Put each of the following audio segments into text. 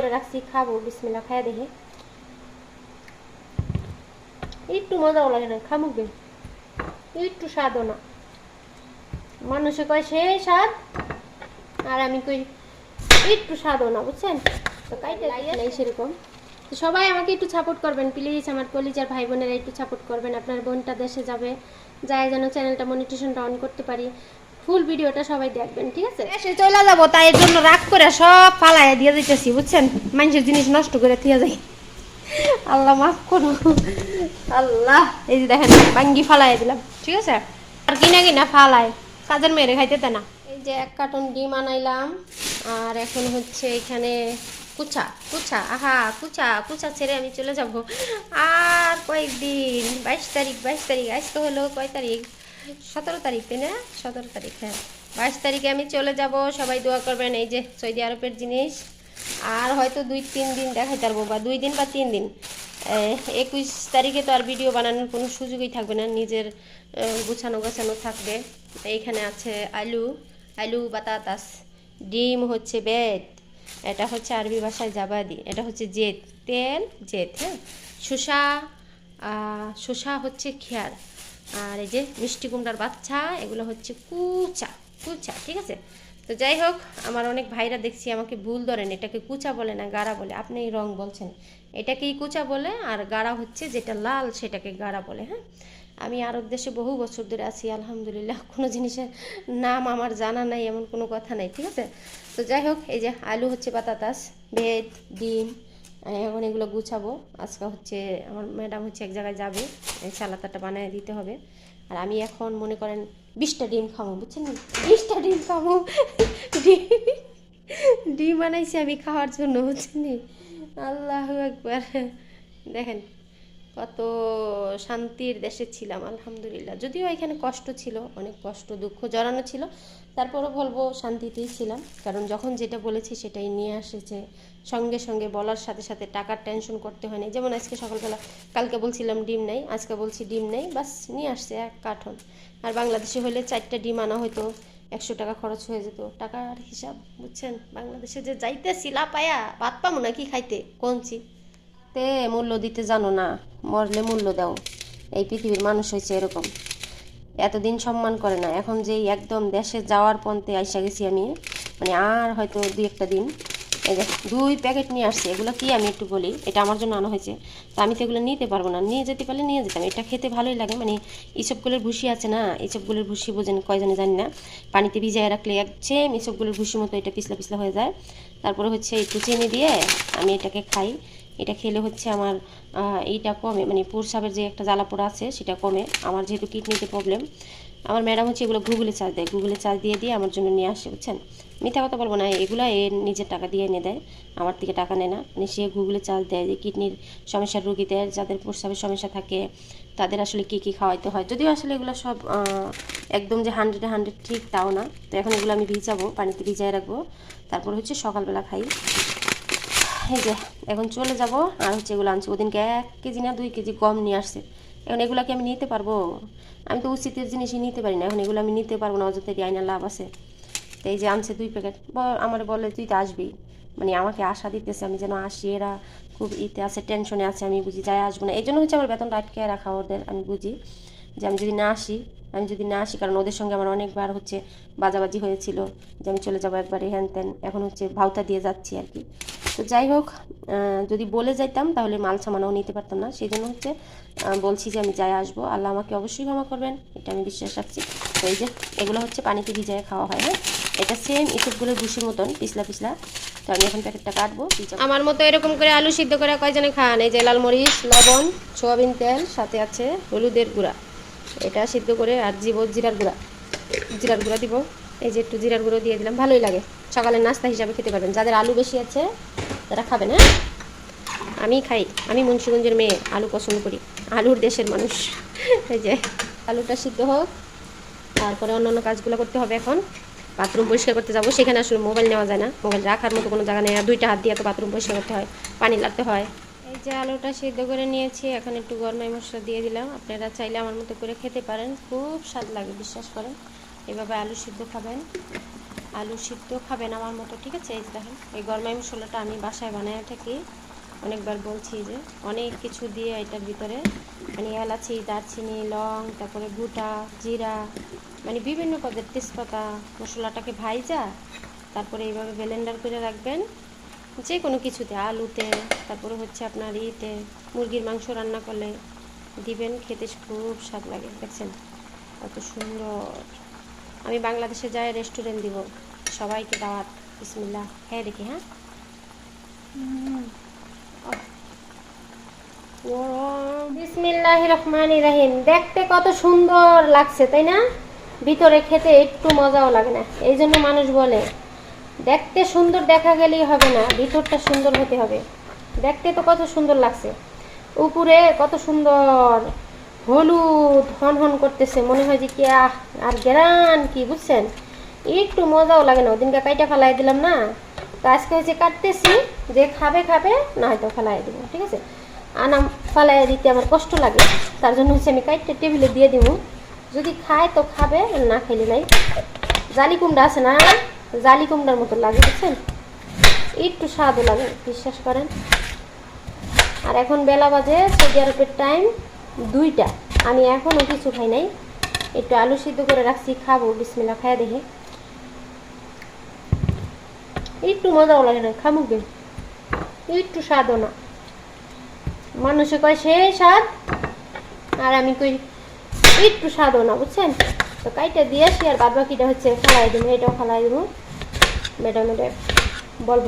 করে রাখছি খাব বিসমিল্লা খাইয়া দেখি। একটু মজাও লাগে না খামুক একটু স্বাদও না। মানুষে কয় সে স্বাদ? আর আমি কই একটু স্বাদও না বুঝছেন? তো কাইতে নাই সেরকম। তো সবাই আমাকে একটু সাপোর্ট করবেন প্লিজ আমার কলিজার ভাই বোনেরা একটু সাপোর্ট করবেন। আপনার বোনটা দেশে যাবে যায় যেন চ্যানেলটা মনিটেশনটা অন করতে পারি। ফুল ভিডিওটা সবাই দেখবেন, ঠিক আছে? এসে চলে যাব, তাই এর জন্য রাগ করে সব ফালাইয়া দিয়ে দিতেছি, বুঝছেন? মানুষের জিনিস নষ্ট করে দিয়ে যাই। আল্লাহ মাফ করো আল্লাহ, এই যে দেখেন বাঙ্গি ফালাই দিলাম, ঠিক আছে? আর কিনা কিনা ফালাই কাজের মেরে খাইতে না এই যে এক কার্টন ডিম আনাইলাম, আর এখন হচ্ছে এখানে কুচা কুচা, আহা, কুচা কুচা ছেড়ে আমি চলে যাব। আর কয়েকদিন, বাইশ তারিখ বাইশ তারিখ, আজকে হলো কয় তারিখ? সতেরো তারিখ, তাই না? সতেরো তারিখ হ্যাঁ। বাইশ তারিখে আমি চলে যাব, সবাই দোয়া করবেন, এই যে সৌদি আরবের জিনিস। আর হয়তো দুই, তিন দিন দেখাইতে পারব, বা দুই দিন বা তিন দিন। একুশ তারিখে তো আর ভিডিও বানানোর কোনো সুযোগই থাকবে না, নিজের গুছানো গাছানো থাকবে। এইখানে আছে আলু আলু বাতাতাস ডিম হচ্ছে বেড এটা হচ্ছে আরবি ভাষায় জাবাদি, এটা হচ্ছে জেদ, তেল, জেদ হ্যাঁ। শসা শসা হচ্ছে খেয়ার আর এই যে মিষ্টি কুমড়ার বাচ্চা, এগুলো হচ্ছে কুচা কুচা, ঠিক আছে? তো যাই হোক, আমার অনেক ভাইরা দেখছি আমাকে ভুল ধরেন, এটাকে কুচা বলে না, গাড়া বলে। আপনি রং বলছেন। এটাকেই কুচা বলে, আর গাড়া হচ্ছে যেটা লাল, সেটাকে গাড়া বলে হ্যাঁ? আমি আরব দেশে বহু বছর ধরে আছি, আলহামদুলিল্লাহ, কোনো জিনিসের নাম আমার জানা নাই, এমন কোনো কথা নাই, ঠিক আছে? তো যাই হোক, এই যে আলু হচ্ছে বাতাতাস, ভেদ, ডিম এখন এগুলো গুছাবো। আজকে হচ্ছে আমার ম্যাডাম হচ্ছে এক জায়গায় যাবে সালাতাটা বানিয়ে দিতে হবে। আর আমি এখন মনে করেন বিশটা ডিম খাব, বুঝছেন বিশটা ডিম খাব। ডিম ডিম বানাইছি আমি খাওয়ার জন্য, বুঝছেন আল্লাহ একবার দেখেন। কত শান্তির দেশে ছিলাম, আলহামদুলিল্লাহ। যদিও এখানে কষ্ট ছিল, অনেক কষ্ট, দুঃখ জড়ানো ছিল। তারপরও বলব শান্তিতেই ছিলাম, কারণ যখন যেটা বলেছি সেটাই নিয়ে আসেছে। সঙ্গে সঙ্গে বলার সাথে সাথে টাকার টেনশন করতে হয়নি যেমন আজকে সকালবেলা কালকে বলছিলাম ডিম নেই, আজকে বলছি ডিম নেই, বাস নিয়ে আসছে এক কার্টন। আর বাংলাদেশে হলে চারটা ডিম আনা হয়তো একশো টাকা খরচ হয়ে যেত। টাকার হিসাব, বুঝছেন? বাংলাদেশে যে যাইতেছি লাপায়া ভাত পাবো নাকি খাইতে? কোনছি তে মূল্য দিতে জানো না, মরলে মূল্য দাও। এই পৃথিবীর মানুষ হয়েছে এরকম। এতদিন সম্মান করে না, এখন যেই একদম দেশে যাওয়ার পন্থে আইসা গেছি আমি মানে আর হয়তো দুই একটা দিন। এই যে দুই প্যাকেট নিয়ে আসছে, এগুলো কি আমি একটু বলি? এটা আমার জন্য আনা হয়েছে। তো আমি তো এগুলো নিতে পারব না। নিয়ে যেতে পারলে নিয়ে যেতাম। এটা খেতে ভালোই লাগে মানে এইসবগুলোর ভুসি আছে না এইসবগুলোর ভুসি বোঝেন কয়জনে জানি না। পানিতে ভিজায় রাখলে এক সেম এইসবগুলোর ভুসি মতো এটা পিছলা পিছলা হয়ে যায়। তারপরে হচ্ছে একটু চিনি দিয়ে আমি এটাকে খাই। এটা খেলে হচ্ছে আমার এইটা কমে মানে প্রসাবের যে একটা জ্বালাপোড়া আছে সেটা কমে। আমার যেহেতু কিডনিতে প্রবলেম আমার ম্যাডাম হচ্ছে এগুলো গুগলে চার্জ দেয়। গুগলে চার্জ দিয়ে দিয়ে আমার জন্য নিয়ে আসে, বুঝছেন? মিথ্যা কথা বলব না, এগুলো এ নিজের টাকা দিয়ে এনে দেয়, আমার থেকে টাকা নেয় না। মানে সে গুগলে চার্জ দেয় যে কিডনির সমস্যার রুগীদের যাদের প্রস্রাবের সমস্যা থাকে, তাদের আসলে কী কী খাওয়াইতে হয়। যদিও আসলে এগুলো সব একদম যে হান্ড্রেডে হান্ড্রেড ঠিক তাও না। তো এখন এগুলো আমি ভিজাবো, পানিতে ভিজায় রাখব। তারপর হচ্ছে সকালবেলা খাই। এই যে, এখন চলে যাব আর হচ্ছে এগুলো আনছি। ওদিনকে এক কেজি না দুই কেজি কম নিয়ে আসছে। এখন এগুলো কি আমি নিতে পারব? আমি তো উচিতের জিনিসই নিতে পারি না। এখন এগুলো আমি নিতে পারব না, অযথা আইনা লাভ আছে। তো এই যে আনছে দুই প্যাকেট। আমার বলে, তুই তো আসবি। মানে আমাকে আশা দিতেছে, আমি যেন আসি। এরা খুব ইতে আছে, টেনশনে আছে, আমি বুঝি যাই আসব না। এই জন্য হচ্ছে আমার বেতনটা আটকে রাখা ওদের, আমি বুঝি। যে আমি যদি না আসি, আমি যদি না আসি, কারণ ওদের সঙ্গে আমার অনেকবার হচ্ছে বাজাবাজি হয়েছিল যে আমি চলে যাব একবারে হ্যান ত্যান এখন হচ্ছে ভাওতা দিয়ে যাচ্ছি আর কি। তো যাই হোক যদি বলে যাইতাম তাহলে মাল সামানাও নিতে পারতাম না। সেই জন্য হচ্ছে বলছি যে আমি যাই আসব। আল্লাহ আমাকে অবশ্যই ক্ষমা করবেন, এটা আমি বিশ্বাস রাখছি। তো এই যে, এগুলো হচ্ছে পানিতে ভিজায় খাওয়া হয় হ্যাঁ? এটা সেম এসবগুলো ভুসির মতন, পিছলা পিছলা। তো আমি এখন প্যাকেটটা কাটবো। আমার মতো এরকম করে আলু সিদ্ধ করে কয়জনে খান? এই যে লাল মরিচ, লবণ, সোয়াবিন তেল, সাথে আছে হলুদের গুঁড়া। এটা সিদ্ধ করে আর জীব জিরার গুঁড়া। জিরার গুঁড়া দিব। এই যে একটু জিরার গুঁড়ো দিয়ে দিলাম, ভালোই লাগে। সকালের নাস্তা হিসাবে খেতে পারবেন। যাদের আলু বেশি আছে, তারা খাবেন হ্যাঁ আমি খাই। আমি মুন্সিগঞ্জের মেয়ে, আলু পছন্দ করি। আলুর দেশের মানুষ। এই যে, আলুটা সিদ্ধ হোক, তারপরে অন্য অন্য কাজগুলো করতে হবে এখন। বাথরুম পরিষ্কার করতে যাব। সেখানে আসলে মোবাইল নেওয়া যায় না। মোবাইল রাখার মতো কোনো জায়গা নেই। আর দুইটা হাত দিয়ে তো বাথরুম পরিষ্কার করতে হয়। পানি লাগতে হয়। এই যে আলুটা সিদ্ধ করে নিয়েছি। এখন একটু গরমাই মশলা দিয়ে দিলাম। আপনারা চাইলে আমার মতো করে খেতে পারেন। খুব স্বাদ লাগে, বিশ্বাস করেন। এভাবে আলু সিদ্ধ খাবেন। আলু সিদ্ধ খাবেন আমার মতো, ঠিক আছে? এই দেখেন, এই গরমাই মশলাটা আমি বাসায় বানায় থাকি। অনেকবার বলছি যে অনেক কিছু দিয়ে এটার ভিতরে মানে এলাচি, দারচিনি, লং, তারপরে গুটা, জিরা মানে বিভিন্ন পদের তেজপাতা, মশলাটাকে ভাইজা, তারপরে এইভাবে ব্লেন্ডার করে রাখবেন। যে কোনো কিছুতে, আলুতে, তারপরে হচ্ছে আপনার ইতে মুরগির মাংস রান্না করলে দিবেন, খেতে খুব স্বাদ লাগে, দেখছেন? কত সুন্দর! আমি বাংলাদেশে যাই রেস্টুরেন্ট দিব। সবাইকে দাওয়াত। বিসমিল্লাহ। হ্যাঁ দেখি হ্যাঁ। দেখতে কত সুন্দর লাগছে, তাই না? ভিতরে খেতে একটু মজাও লাগে না। এই জন্য মানুষ বলে, দেখতে সুন্দর দেখা গেলেই হবে না, ভিতরটা সুন্দর হতে হবে। দেখতে তো কত সুন্দর লাগছে। উপরে কত সুন্দর হলুদ হন হন করতেছে, মনে হয় যে কি, আহ, আর গেরান কি, বুঝছেন? একটু মজাও লাগে না, ওদিনকে কাইটা ফেলাই দিলাম না? তো আজকে হচ্ছে কাটতেছি, যে খাবে খাবে, না হয়তো ফেলাই দিব, ঠিক আছে? আনাম ফালাই দিতে আমার কষ্ট লাগে, তার জন্য হচ্ছে আমি কাইটটা টেবিলে দিয়ে দিব। যদি খায় তো খাবে না খাইলে নাই। জালি কুমড়া আছে না? জালি কুমড়ার মতো লাগে, বুঝছেন? একটু স্বাদও লাগে, বিশ্বাস করেন। আর এখন বেলা বাজে, সৌদি আরবের টাইম দুইটা। আমি এখনও কিছু খাই নাই। একটু আলু সিদ্ধ করে রাখছি, খাব বিসমিল্লা খাই দেখি। একটু মজাও লাগে না, খামুক একটু স্বাদও না। মানুষে কয়, সে স্বাদ? আর আমি কই, একটু স্বাদও না, বুঝছেন? তো কাইটা দিয়ে আসি আর বাদ বাকিটা হচ্ছে ফেলাই দেবো, এটাও ফেলাই দেবো। ম্যাডাম মেডে বলব।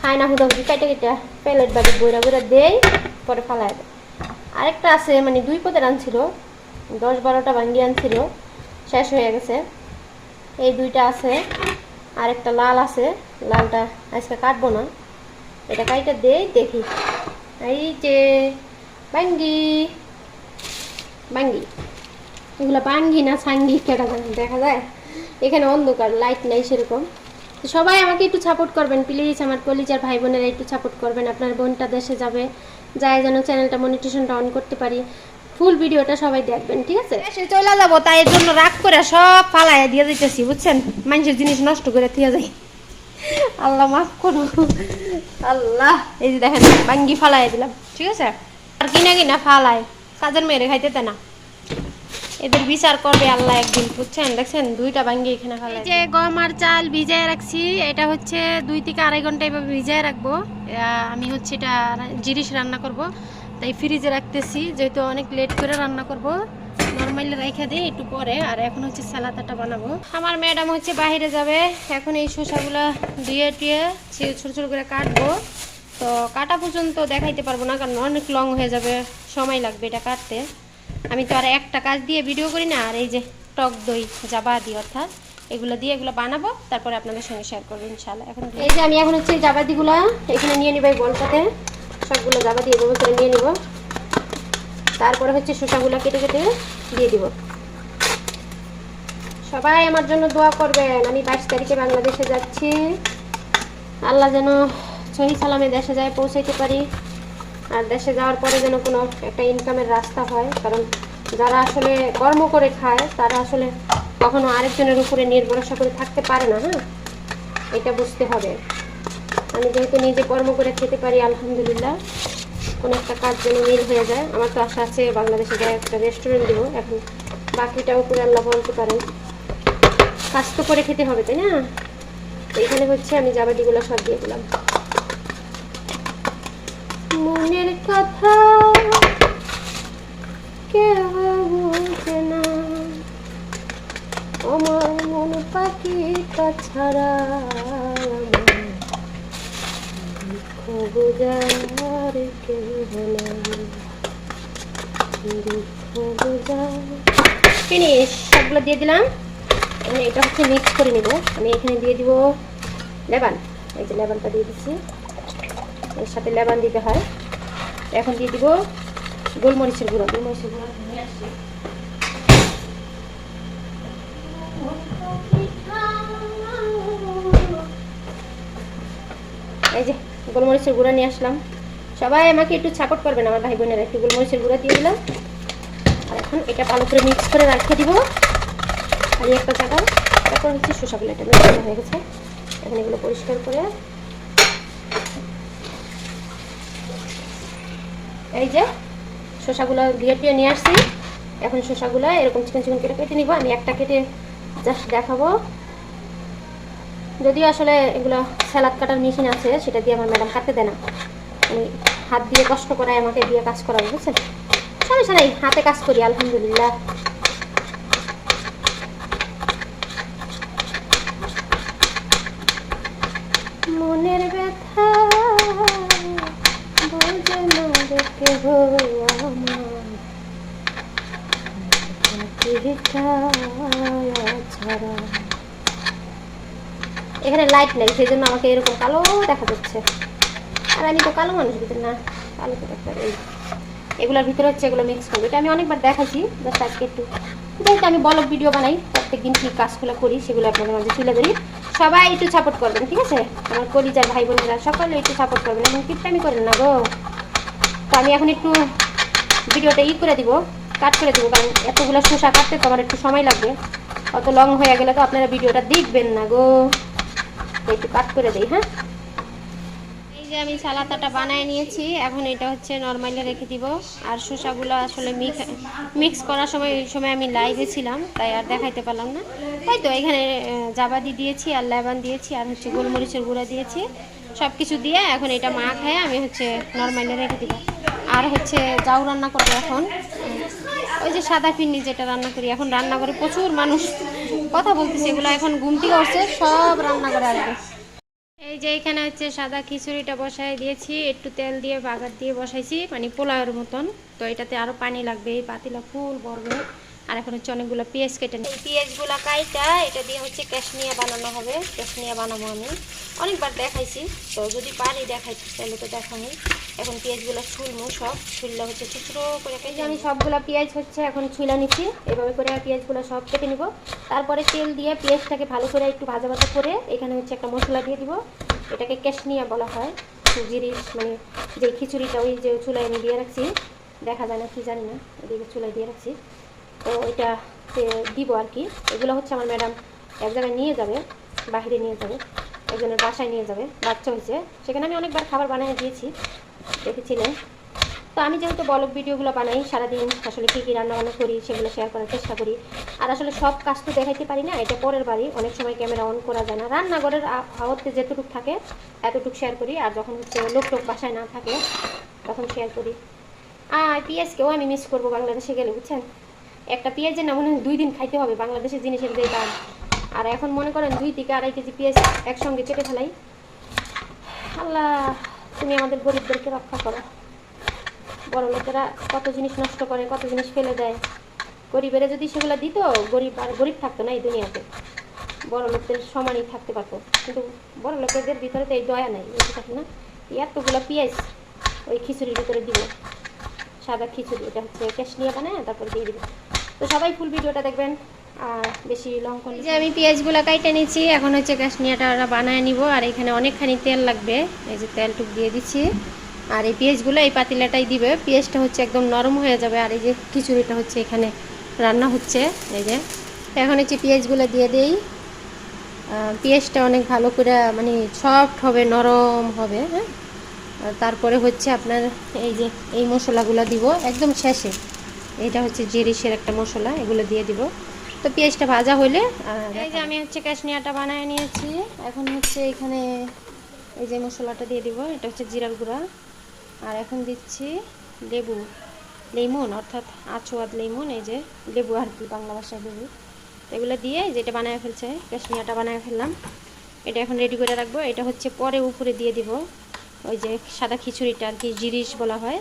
খায় না হুদা হুদি, কাইটা কেটে প্লেট বাড়ি বইরা বইরা দেই, পরে ফেলাই দেয় আরেকটা আছে মানে দুই পদের আনছিল। দশ বারোটা ভাঙ্গি আনছিল, শেষ হয়ে গেছে। এই দুইটা আছে, আরেকটা লাল আছে, লালটা আজকে কাটবো না। এটা কাইটা দেই, দেখি। এই যে বাঙ্গি বাঙ্গি এগুলো বাঙ্গি না, সাঙ্গি কেটা দেখা যায়? এখানে অন্ধকার লাইট নাই সেরকম। সবাই আমাকে একটু সাপোর্ট করবেন প্লিজ আমার কলিজার ভাই বোনেরা একটু সাপোর্ট করবেন, আপনার বোনটা দেশে যাবে যায় যেন চ্যানেলটা মনিটেশনটা অন করতে পারি ফুল ভিডিওটা সবাই দেখবেন, ঠিক আছে? চলে যাব, তাই এর জন্য রাগ করে সব পালায় দিয়ে দিতেছি, বুঝছেন? মানুষের জিনিস নষ্ট করে দিয়ে যাই। আল্লাহ মাফ করো। আল্লাহ, এই যে দেখেন বাঙ্গি ফালাই দিলাম, ঠিক আছে? আর কিনা কিনা ফালায় কাজের মেরে খাইতে না। এদের বিচার করবে আল্লাহ একদিন বুঝছেন? দেখছেন? দুইটা ভাঙ্গি এখানে ফেলাই যে গম আর চাল ভিজায় রাখছি এটা হচ্ছে দুই থেকে আড়াই ঘণ্টা এভাবে ভিজায় রাখব। আমি হচ্ছে এটা জিনিস রান্না করব তাই ফ্রিজে রাখতেছি যেহেতু অনেক লেট করে রান্না করব। নর্মালি রেখে দিই একটু পরে আর এখন হচ্ছে সালাদাটা বানাবো। আমার ম্যাডাম হচ্ছে বাইরে যাবে এখন এই শসাগুলো দিয়ে টিয়ে ছোটো ছোট করে কাটবো। তো কাটা পর্যন্ত দেখাইতে পারব না কারণ অনেক লং হয়ে যাবে সময় লাগবে এটা কাটতে। আমি তো আর একটা কাজ দিয়ে ভিডিও করি না, আর এই যে টক দই জাবাদি অর্থাৎ, এগুলো দিয়ে এগুলো বানাবো, তারপরে আপনাদের সঙ্গে শেয়ার করব ইনশাল্লাহ এখন এই যে আমি এখন হচ্ছে জাবাদিগুলো এখানে নিয়ে নিব এই বলটাতে, সবগুলো জাবাদি এভাবে করে নিয়ে নিব। তারপরে হচ্ছে শসাগুলো কেটে কেটে দিয়ে দিব। সবাই আমার জন্য দোয়া করবেন, আমি বাইশ তারিখে বাংলাদেশে যাচ্ছি। আল্লাহ যেন সহি সালামে দেশে যায়, পৌঁছাইতে পারি। আর দেশে যাওয়ার পরে যেন কোনো একটা ইনকামের রাস্তা হয়, কারণ যারা আসলে কর্ম করে খায়, তারা আসলে কখনো আরেকজনের উপরে নির্ভরসা করে থাকতে পারে না হ্যাঁ? এটা বুঝতে হবে। আমি যেহেতু নিজে কর্ম করে খেতে পারি, আলহামদুলিল্লাহ, কোনো একটা কাজ যেন মিল হয়ে যায়। আমার তো আশা আছে বাংলাদেশে যায় একটা রেস্টুরেন্ট দেবো, এখন বাকিটা উপরে আল্লাহ বলতে পারেন কাজ তো করে খেতে হবে, তাই না? এখানে হচ্ছে আমি জাবাদিগুলো সব দিয়ে দিলাম। মনের কথা কেউ বোঝে না। আমার মন পাখি ছাড়া আমার দুঃখ বোঝার কেউ নাই। দুঃখ ফিনিশ সবগুলো দিয়ে দিলাম। আমি এটা হচ্ছে মিক্স করে নিব। আমি এখানে দিয়ে দিব লেবান। এই যে লেবানটা দিয়ে দিচ্ছি। এর সাথে লেবান দিতে হয়। এখন দিয়ে দিব গোলমরিচের গুঁড়ো। গোলমরিচের গুঁড়ো নিয়ে আসছি। এই যে, গোলমরিচের গুঁড়া নিয়ে আসলাম। সবাই আমাকে একটু সাপোর্ট করবেন আমার ভাই বোনেরা। একটু গোলমরিচের গুঁড়া দিয়ে দিলাম। আর এখন এটা ভালো করে মিক্স করে রাখতে দিব। আর একটা জায়গায়, তারপর হচ্ছে শসাগুলো এটা হয়ে গেছে। এখন এগুলো পরিষ্কার করে এই যে, শসাগুলো ধুয়ে টুয়ে নিয়ে আসছি। এখন শসাগুলো এরকম চিকন চিকন কেটে কেটে নিব, আমি একটা কেটে জাস্ট দেখাবো। যদিও আসলে এগুলো স্যালাদ কাটার মেশিন আছে, সেটা দিয়ে আমার ম্যাডাম কাটতে দেয় না। আমি হাত দিয়ে কষ্ট করায় আমাকে দিয়ে কাজ করাবো, বুঝছেন? সমস্যা নেই, হাতে কাজ করি, আলহামদুলিল্লাহ মনের ব্যথা বোঝে না রে কেহ আমার ছাড়া এখানে লাইট নেই সেই জন্য আমাকে এরকম কালো দেখা যাচ্ছে। আর আমি তো কালো মানুষ ভিতরে না, কালো তো এগুলোর ভিতরে হচ্ছে এগুলো মিক্স করব। এটা আমি অনেকবার দেখাচ্ছি জাস্ট আজকে একটু যেহেতু আমি বলক ভিডিও বানাই প্রত্যেকদিন কী কাজগুলো করি সেগুলো আপনাদের মাঝে তুলে ধরি। সবাই একটু সাপোর্ট করবেন, ঠিক আছে? আমার কলিজার ভাই বোনেরা সকলে একটু সাপোর্ট করবেন, এবং কিপটামি করেন না গো। আমি এখন একটু ভিডিওটা ই করে দিব কাট করে দিব, কারণ এতগুলো শসা কাটতে তো আমার একটু সময় লাগবে। অত লং হয়ে গেলে তো আপনারা ভিডিওটা দেখবেন না গো। একটু কাট করে দেই হ্যাঁ? এই যে আমি সালাতাটা বানায় নিয়েছি, এখন এটা হচ্ছে নর্মালি রেখে দিব। আর শসাগুলো আসলে মিক্স করার সময় ওই সময় আমি লাইভে ছিলাম, তাই আর দেখাইতে পারলাম না। তাই তো, এখানে জাবাদি দিয়েছি আর লেবান দিয়েছি আর হচ্ছে গোলমরিচের গুঁড়া দিয়েছি। সব কিছু দিয়ে এখন এটা মা খায়, আমি হচ্ছে নর্মালি রেখে দিব। আর হচ্ছে যাও রান্না করব এখন। ওই যে সাদা পিন্নি যেটা রান্না করি, এখন রান্না করে প্রচুর মানুষ কথা বলতেছে, এগুলো এখন ঘুমটি করছে সব রান্না করে আসবে। এই যে এখানে হচ্ছে সাদা খিচুড়িটা বসাই দিয়েছি, একটু তেল দিয়ে, বাগার দিয়ে বসাইছি মানে পোলাওয়ের মতন। তো এটাতে আরও পানি লাগবে, এই পাতিলা ফুল ভরবে। আর এখন হচ্ছে অনেকগুলো পেঁয়াজ কেটে নিই পেঁয়াজগুলো কাইটা এটা দিয়ে হচ্ছে ক্যাশনিয়া বানানো হবে। ক্যাশনিয়া বানাবো আমি। অনেকবার দেখাইছি তো যদি পারি দেখাইছি তাহলে তো দেখানি এখন পেঁয়াজগুলো ছুলমু সব। ছুললে হচ্ছে ছোটো করে কেটে আমি সবগুলো পেঁয়াজ হচ্ছে এখন ছুলা নিচ্ছি এভাবে করে পেঁয়াজগুলো সব কেটে নিব। তারপরে তেল দিয়ে পেঁয়াজটাকে ভালো করে একটু ভাজা ভাজা করে এখানে হচ্ছে একটা মশলা দিয়ে দিব। এটাকে ক্যাশনিয়া বলা হয়। জিরিস মানে যে খিচুড়িটা ওই যে চুলায় আমি দিয়ে রাখছি। দেখা যায় না কি জানি না। এদিকে চুলায় দিয়ে রাখছি। এটা দিব আর কি। এগুলো হচ্ছে আমার ম্যাডাম এক জায়গায় নিয়ে যাবে, বাইরে নিয়ে যাবে, একজনের বাসায় নিয়ে যাবে, বাচ্চা হয়েছে। সেখানে আমি অনেকবার খাবার বানিয়ে দিয়েছি, দেখেছিলেন। তো আমি যেহেতু বলক ভিডিওগুলো বানাই, সারাদিন আসলে কী কী রান্নাবান্না করি সেগুলো শেয়ার করার চেষ্টা করি। আর আসলে সব কাজ তো দেখাইতে পারি না, এটা পরের বাড়ি। অনেক সময় ক্যামেরা অন করা যায় না। রান্নাঘরের হাওয়াতে যেটুকু থাকে, এতটুকু শেয়ার করি। আর যখন হচ্ছে লোক টোক বাসায় না থাকে, তখন শেয়ার করি। আর পেঁয়াজকেও আমি মিস করব বাংলাদেশে গেলে, বুঝছেন? একটা পেঁয়াজের না মনে দুই দিন খাইতে হবে, বাংলাদেশের জিনিসের যে দাম আর এখন মনে করেন দুই থেকে আড়াই কেজি পেঁয়াজ একসঙ্গে কেটে ফেলাই। আল্লাহ, তুমি আমাদের গরিবদেরকে রক্ষা করো। বড় লোকেরা কত জিনিস নষ্ট করে, কত জিনিস ফেলে দেয়। গরিবেরা যদি সেগুলো দিত, গরিব আর গরিব থাকতো না এই দুনিয়াতে। বড় লোকদের সমানই থাকতে পারতো। কিন্তু বড় লোকেদের ভিতরে তো এই দয়া নাই, এই থাকে না, এতগুলো পেঁয়াজ ওই খিচুড়ির ভিতরে দিব। সাদা খিচুড়ি, এটা হচ্ছে ক্যাশনিয়া বানায়, তারপর দিয়ে দিবে। তো সবাই ফুল ভিডিওটা দেখবেন। আর বেশি লং করলে যে আমি পেঁয়াজগুলো কাইটে নিচ্ছি এখন হচ্ছে ক্যাশনিয়াটা ওরা বানায় নিব, আর এখানে অনেকখানি তেল লাগবে। এই যে তেলটুক দিয়ে দিচ্ছি। আর এই পেঁয়াজগুলো এই পাতিলাটাই দিবে। পেঁয়াজটা হচ্ছে একদম নরম হয়ে যাবে, আর এই যে খিচুড়িটা হচ্ছে এখানে রান্না হচ্ছে। এই যে এখন হচ্ছে পেঁয়াজগুলো দিয়ে দেই। পেঁয়াজটা অনেক ভালো করে মানে সফট হবে, নরম হবে হ্যাঁ? তারপরে হচ্ছে আপনার এই যে, এই মশলাগুলো দিব একদম শেষে। এটা হচ্ছে জিরিসের একটা মশলা এগুলো দিয়ে দিব। তো পেঁয়াজটা ভাজা হলে এই যে আমি হচ্ছে কাশনিয়াটা বানায় নিয়েছি। এখন হচ্ছে এখানে এই যে মশলাটা দিয়ে দিব এটা হচ্ছে জিরার গুঁড়া। আর এখন দিচ্ছি লেবু লেমন অর্থাৎ আছোয়াদ লেমন এই যে লেবু আর কি বাংলা ভাষায় লেবু। এগুলো দিয়ে যেটা বানায় ফেলছে কাশনিয়াটা বানায় ফেললাম। এটা এখন রেডি করে রাখব। এটা হচ্ছে পরে উপরে দিয়ে দিব ওই যে সাদা খিচুড়িটা আর কি জিরিস বলা হয়।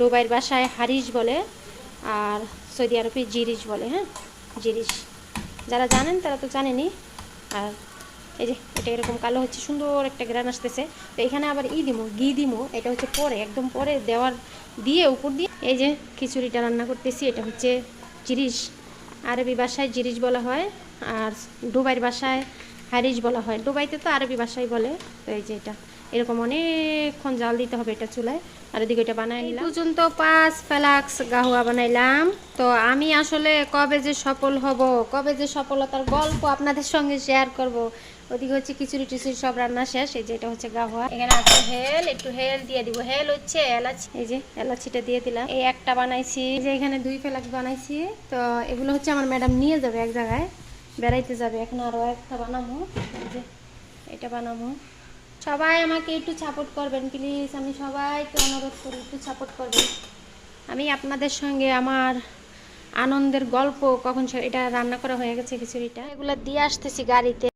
ডোবাইয়ের বাসায় হারিস বলে আর সৌদি আরবে জিরিস বলে হ্যাঁ? জিরিস যারা জানেন তারা তো জানেনই। আর এই যে, এটা এরকম কালো হচ্ছে, সুন্দর একটা গ্রান আসতেছে। তো এখানে আবার ই দিমো, ঘি দিমো, এটা হচ্ছে পরে, একদম পরে দেওয়ার দিয়ে উপর দিয়ে। এই যে খিচুড়িটা রান্না করতেছি, এটা হচ্ছে জিরিস আরবি ভাষায় জিরিস বলা হয়, আর ডুবাইয়ের ভাষায় হারিস বলা হয়। ডুবাইতে তো আরবি ভাষায় বলে, তো এই যে এটা। এরকম অনেকক্ষণ জাল দিতে হবে এটা চুলায়। আর এদিকে এটা বানাই নিলাম। পর্যন্ত পাঁচ ফ্লাক্স গাহুয়া বানাইলাম। তো আমি আসলে কবে যে সফল হব কবে যে সফলতার গল্প আপনাদের সঙ্গে শেয়ার করব ওদিকে হচ্ছে খিচুড়ি টিচুড়ি সব রান্না শেষ। এই যে এটা হচ্ছে গাহুয়া। এখানে আছে হেল একটু হেল দিয়ে দিব। হেল হচ্ছে এলাচি। এই যে এলাচিটা দিয়ে দিলাম। এই একটা বানাইছি। এই যে এখানে দুই ফ্লাক্স বানাইছি। তো এগুলো হচ্ছে আমার ম্যাডাম নিয়ে যাবে এক জায়গায় বেড়াইতে যাবে। এখন আরও একটা বানাবো। এই যে এটা বানাবো। সবাই আমাকে একটু সাপোর্ট করবেন প্লিজ আমি সবাইকে অনুরোধ করি, একটু সাপোর্ট করবেন। আমি আপনাদের সঙ্গে আমার আনন্দের গল্প, কখন এটা রান্না করা হয়ে গেছে খিচুড়িটা। এগুলো দিয়ে আসতেছি গাড়িতে।